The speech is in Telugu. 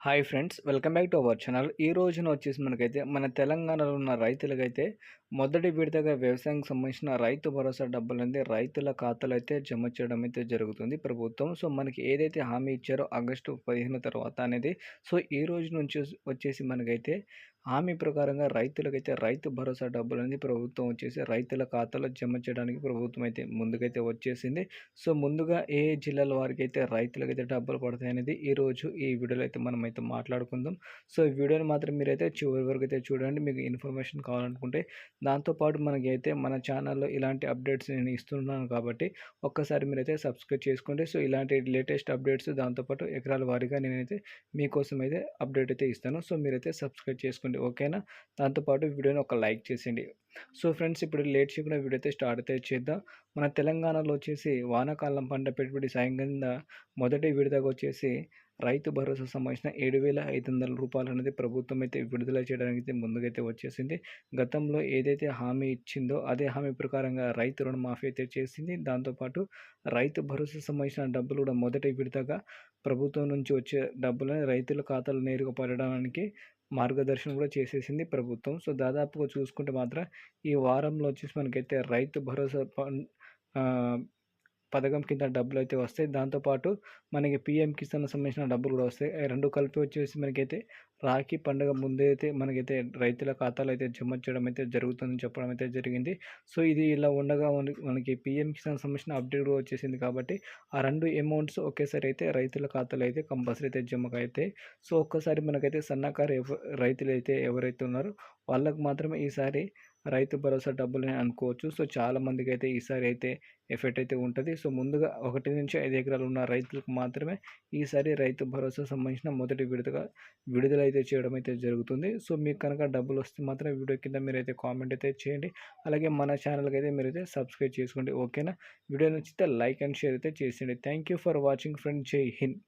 Hi friends welcome back to our channel ఈ రోజున వచ్చేసి మనకైతే మన తెలంగాణలో ఉన్న రైతులకైతే మొదటి విడతగా వ్యవసాయానికి సంబంధించిన రైతు భరోసా డబ్బులు అనేది రైతుల ఖాతాలు అయితే జమ చేయడం అయితే జరుగుతుంది ప్రభుత్వం. సో మనకి ఏదైతే హామీ ఇచ్చారో ఆగస్టు పదిహేను తర్వాత అనేది. సో ఈ రోజు నుంచి వచ్చేసి మనకైతే హామీ ప్రకారంగా రైతులకైతే రైతు భరోసా డబ్బులు అనేది ప్రభుత్వం వచ్చేసి రైతుల ఖాతాలో జమ చేయడానికి ప్రభుత్వం అయితే ముందుకైతే వచ్చేసింది. సో ముందుగా ఏ జిల్లాల వారికి అయితే రైతులకైతే డబ్బులు పడతాయి అనేది ఈరోజు ఈ వీడియోలో అయితే మనం అయితే మాట్లాడుకుందాం. సో ఈ వీడియోని మాత్రం మీరైతే చివరి వరకు అయితే చూడండి. మీకు ఇన్ఫర్మేషన్ కావాలనుకుంటే దాంతోపాటు మనకైతే మన ఛానల్లో ఇలాంటి అప్డేట్స్ నేను ఇస్తున్నాను కాబట్టి ఒక్కసారి మీరైతే సబ్స్క్రైబ్ చేసుకోండి. సో ఇలాంటి లేటెస్ట్ అప్డేట్స్ దాంతోపాటు ఎకరాల వారీగా నేనైతే మీకోసం అయితే అప్డేట్ అయితే ఇస్తాను. సో మీరైతే సబ్స్క్రైబ్ చేసుకోండి ఓకేనా? దాంతోపాటు వీడియోని ఒక లైక్ చేసేయండి. సో ఫ్రెండ్స్ ఇప్పుడు లేట్ చేయకుండా వీడియో అయితే స్టార్ట్ అయితే చేద్దాం. మన తెలంగాణలో వచ్చేసి వానాకాలం పంట పెట్టుబడి సాయం కింద మొదటి విడతగా వచ్చేసి రైతు భరోసా సంబంధించిన ఏడు వేల ఐదు వందల రూపాయలు అనేది ప్రభుత్వం అయితే విడుదల చేయడానికి అయితే ముందుకైతే వచ్చేసింది. గతంలో ఏదైతే హామీ ఇచ్చిందో అదే హామీ ప్రకారంగా రైతు రుణమాఫీ అయితే చేసింది. దాంతోపాటు రైతు భరోసా సంబంధించిన డబ్బులు కూడా మొదటి విడతగా ప్రభుత్వం నుంచి వచ్చే డబ్బులని రైతుల ఖాతాలు నేరుగా పడడానికి మార్గదర్శనం కూడా చేసేసింది ప్రభుత్వం. సో దాదాపుగా చూసుకుంటే మాత్రం ఈ వారంలో వచ్చేసి మనకైతే రైతు భరోసా పథకం కింద డబ్బులు అయితే వస్తాయి దాంతోపాటు మనకి పిఎం కిసాన్ సంబంధించిన డబ్బులు కూడా వస్తాయి. రెండు కలిపి వచ్చేసి మనకైతే రాఖీ పండుగ ముందే అయితే మనకైతే రైతుల ఖాతాలో అయితే జమ చేయడం అయితే జరుగుతుందని చెప్పడం అయితే జరిగింది. సో ఇది ఇలా ఉండగా మనకి పిఎం కిసాన్ సంబంధించిన అప్డేట్ కూడా వచ్చేసింది కాబట్టి ఆ రెండు అమౌంట్స్ ఒకేసారి అయితే రైతుల ఖాతాలో అయితే కంపల్సరీ అయితే జమ సో ఒక్కసారి మనకైతే సన్నకారు రైతులు అయితే ఎవరైతే ఉన్నారో వాళ్ళకు మాత్రమే ఈసారి రైతు భరోసా డబ్బులని అనుకోవచ్చు. సో చాలా మందికి అయితే ఈసారి అయితే ఎఫెక్ట్ అయితే ఉంటుంది. సో ముందుగా ఒకటి నుంచి ఐదు ఎకరాలు ఉన్న రైతులకు మాత్రమే ఈసారి రైతు భరోసా సంబంధించిన మొదటి విడుదల విడుదల అయితే చేయడం అయితే జరుగుతుంది. సో మీకు కనుక డబ్బులు వస్తే మాత్రం వీడియో కింద మీరైతే కామెంట్ అయితే చేయండి. అలాగే మన ఛానల్కి అయితే మీరైతే సబ్స్క్రైబ్ చేసుకోండి. ఓకేనా? వీడియో నచ్చితే లైక్ అండ్ షేర్ అయితే చేసేయండి. Thank you for watching friend జై హింద్.